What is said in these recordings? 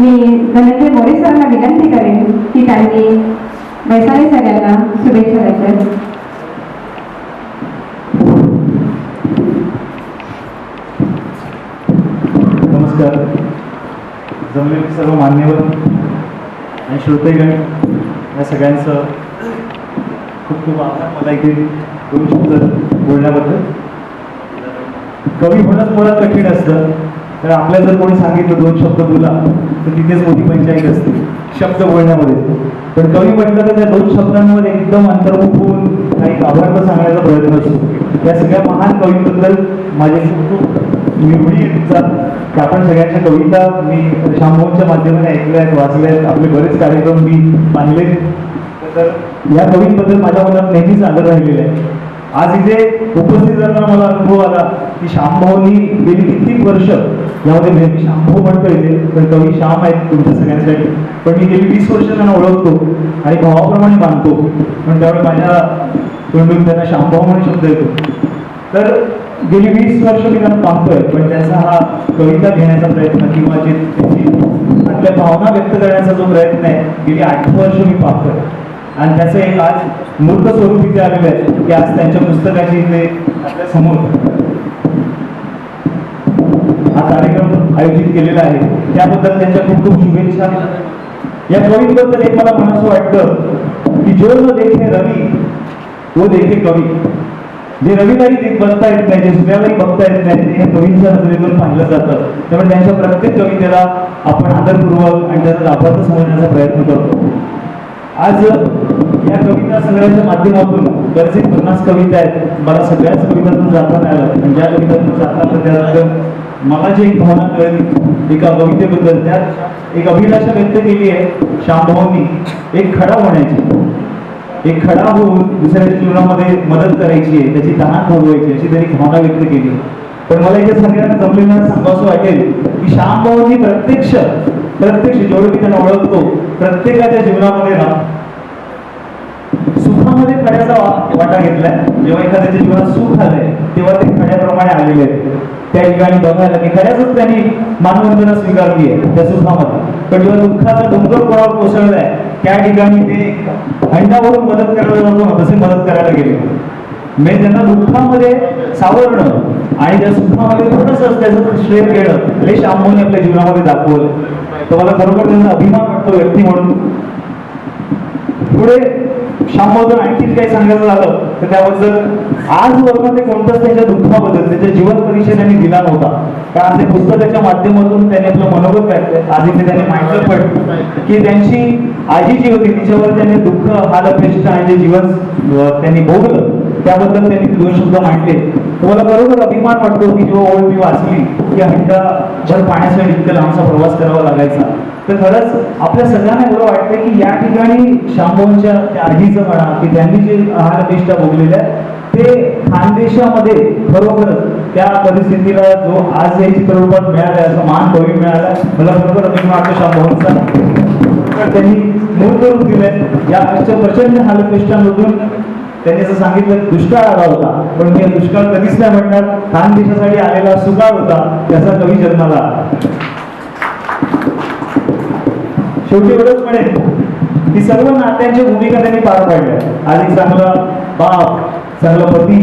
मी धनंजय मोरे सरांना विनंती करेन की त्यांनी वैशाली सगळ्यांना शुभेच्छा द्यायच्या नमस्कार. जमलेले सर्व मान्यवर आणि श्रोतेगण या सगळ्यांचं खूप खूप आभार. मला इथे दोन शब्द बोलण्याबद्दल. कवी होणंच मुळात कठीण असतं. तर आपल्या जर कोणी सांगितलं दोन शब्द बोला तर तिथेच मोठी पंचायत असते. शब्द बोलण्यामध्ये. पण कवी म्हटलं तर त्या दोन शब्दांमध्ये एकदम अंतर्मुख होऊन काही आभार सांगण्याचा प्रयत्न असतो. त्या सगळ्या महान कवींबद्दल माझे खूप खूप निवडी की आपण सगळ्यांच्या कविता मी शांभोच्या माध्यमाने ऐकल्या आहेत वाचल्या आहेत. आपले बरेच कार्यक्रम मी पाहिले. तर या कवींबद्दल माझ्या मनात नेहमीच आदर राहिलेला आहे. आज इथे उपस्थित असताना मला अनुभव आला की शामभाऊनी गेली कित्येक वर्ष यामध्ये मी शामभाऊ शांभाऊ म्हणतो इथे पण कवी श्याम आहेत तुमच्या सगळ्यांसाठी पण मी गेली वीस वर्ष त्यांना ओळखतो आणि भावाप्रमाणे मानतो पण त्यामुळे माझ्या तोंडून त्यांना शामभाऊ म्हणून शब्द येतो तर गेली वीस वर्ष मी त्यांना पाहतोय पण त्यांचा हा कविता घेण्याचा प्रयत्न किंवा जे त्याची आपल्या भावना व्यक्त करण्याचा जो प्रयत्न आहे गेली आठ वर्ष मी पाहतोय आणि त्याचं एक आज मूर्त स्वरूप इथे आलेलं आहे की आज त्यांच्या पुस्तकाची इथे आपल्यासमोर हा कार्यक्रम आयोजित केलेला आहे. त्याबद्दल त्यांच्या खूप खूप शुभेच्छा. या कवींबद्दल एक मला म्हणावं वाटतं की जो जो देखे रवी तो देखे कवी. जे रवीलाही ते बघता येत नाही जे सूर्यालाही बघता येत नाही ते कवींच्या नजरेतून पाहिलं जातं. त्यामुळे त्यांच्या प्रत्येक कवितेला आपण आदरपूर्वक आणि त्याचा लाभार्थ समजण्याचा प्रयत्न करतो. आज या कविता संग्रहाच्या माध्यमातून बरेचसे पन्नास कविता आहेत. मला सगळ्याच कवितांतून जाता नाही आलं. पण ज्या कवितांतून जाता आलं मला जी एक भावना कळली एका कवितेबद्दल त्यात एक अभिलाषा व्यक्त केली आहे श्यामभाऊंनी एक खडा होण्याची एक खडा होऊन दुसऱ्याच्या जीवनामध्ये मदत करायची आहे. त्याची तहान भोगवायची अशी त्यांनी भावना व्यक्त केली. पण मला इथे सगळ्यांना जमलेल्या सांगावं वाटेल की श्यामभाऊंनी प्रत्यक्ष प्रत्यक्ष जेवढं मी त्यांना ओळखतो प्रत्येकाच्या जीवनामध्ये ना सुखामध्ये खड्याचा वाटा घेतलाय. जेव्हा एखाद्याच्या जीवनात सुख आलंय तेव्हा ते खड्याप्रमाणे आलेले आहेत. त्या ठिकाणी बघायला की खऱ्याच त्यांनी मानवंदना स्वीकारली आहे त्या सुखामध्ये. पण जेव्हा दुःखाचा डोंगर कोणावर कोसळलाय त्या ठिकाणी ते अंडावरून मदत करायला जातो ना तसे मदत करायला गेले. म्हणजे त्यांना दुःखामध्ये सावरणं आणि त्या सुखामध्ये थोडंसं त्याचं श्रेय घेणं हे शांभूने आपल्या जीवनामध्ये दाखवलं. तर मला खरोखर त्यांचा अभिमान वाटतो व्यक्ती म्हणून? पुढे शांबद्दल आणखी काही सांगायचं झालं तर त्याबद्दल आजवर ते कोणतंच त्यांच्या दुःखाबद्दल त्यांच्या जीवन परीक्षा त्यांनी दिला नव्हता. कारण ते पुस्तकाच्या माध्यमातून त्यांनी आपलं मनोगत व्यक्त आधी ते त्यांनी मांडलं पण की त्यांची आजी जी होती तिच्यावर त्यांनी दुःख हाल अपेष्ट आणि जे जीवन त्यांनी भोगलं त्याबद्दल त्यांनी दोन शब्द मांडले. तुम्हाला बरोबर अभिमान वाटतो की जेव्हा ओळ मी वाचली की हंडा जर पाण्यासाठी इतकं लांबचा प्रवास करावा लागायचा. तर खरंच आपल्या सगळ्यांना एवढं वाटतं की या ठिकाणी शांभोंच्या त्या आजीचं म्हणा की त्यांनी जे आहार निष्ठा भोगलेल्या ते खानदेशामध्ये खरोखरच त्या परिस्थितीला जो आज या चित्ररूपात मिळाला असं मान कवी मिळाला मला खरोखर अभिमान वाटतो शांभोंचा तर त्यांनी मूळ करून दिलंय. या अशा प्रचंड हालपेष्टांमधून त्यांनी असं सांगितलं दुष्काळ आला होता. पण मी दुष्काळ कधीच नाही म्हणणार. खान देशासाठी आलेला सुकाळ होता त्याचा कवी जन्माला आला. शेवटी एवढंच म्हणेन की सर्व नात्यांची भूमिका त्यांनी पार पाडल्या आधी चांगला बाप चांगला पती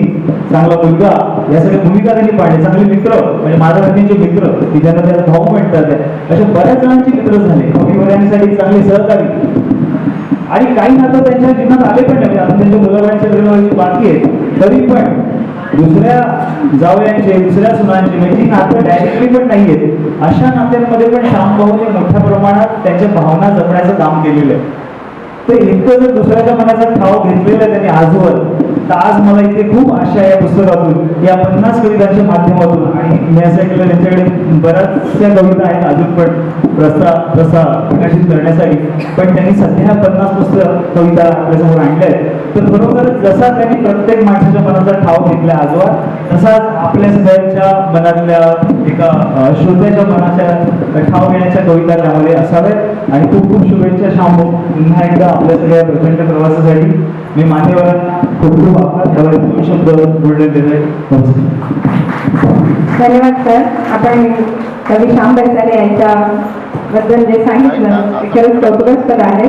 चांगला मुलगा या सगळ्या भूमिका त्यांनी पाडल्या. चांगले मित्र म्हणजे माझ्या बहिणीचे मित्र की ज्यांना त्याला भाऊ म्हणतात अशा बऱ्याच जणांचे मित्र झाले. कविवर्यांसाठी चांगले सहकारी. आणि काही नातं त्यांच्या जीवनात आले पण नाही. म्हणजे आपण त्यांच्या मुलाबाळांच्या बाकी आहे. तरी पण दुसऱ्या जावयांचे दुसऱ्या सुनांचे म्हणजे नातं डायरेक्टली पण नाही आहेत अशा नात्यांमध्ये पण श्यामभाऊने मोठ्या प्रमाणात त्यांच्या भावना जपण्याचं काम केलेलं आहे. ते इतकं जर दुसऱ्याच्या मनाचा ठाव घेतलेला त्यांनी आजवर तर आज मला इथे खूप आशा या पुस्तकातून या पन्नास कवितांच्या माध्यमातून आणि मी असं ऐकलं त्यांच्याकडे बऱ्याचशा कविता आहेत अजून पण प्रसा प्रसा प्रकाशित करण्यासाठी. पण त्यांनी सध्या पन्नास पुस्तक कविता आपल्यासमोर आणल्या आहेत. जसा त्यांनी प्रत्येक माणसाच्या मनाचा ठाव घेतला आजवर तसाच आपल्या सगळ्यांच्या मनातल्या एका श्रोत्याच्या मनाच्या ठाव घेण्याच्या कविता त्यामध्ये असाव्यात. आणि खूप खूप शुभेच्छा शांभू. पुन्हा एकदा आपल्या सगळ्या प्रचंड प्रवासासाठी मी मान्यवरांना खूप खूप आभार. त्यावर दोन शब्द बोलण्यात देतोय नमस्कार. धन्यवाद सर. आपण कवी श्याम बैसाले यांच्या बद्दल जे सांगितलं खरंच कौतुकास्पद आहे.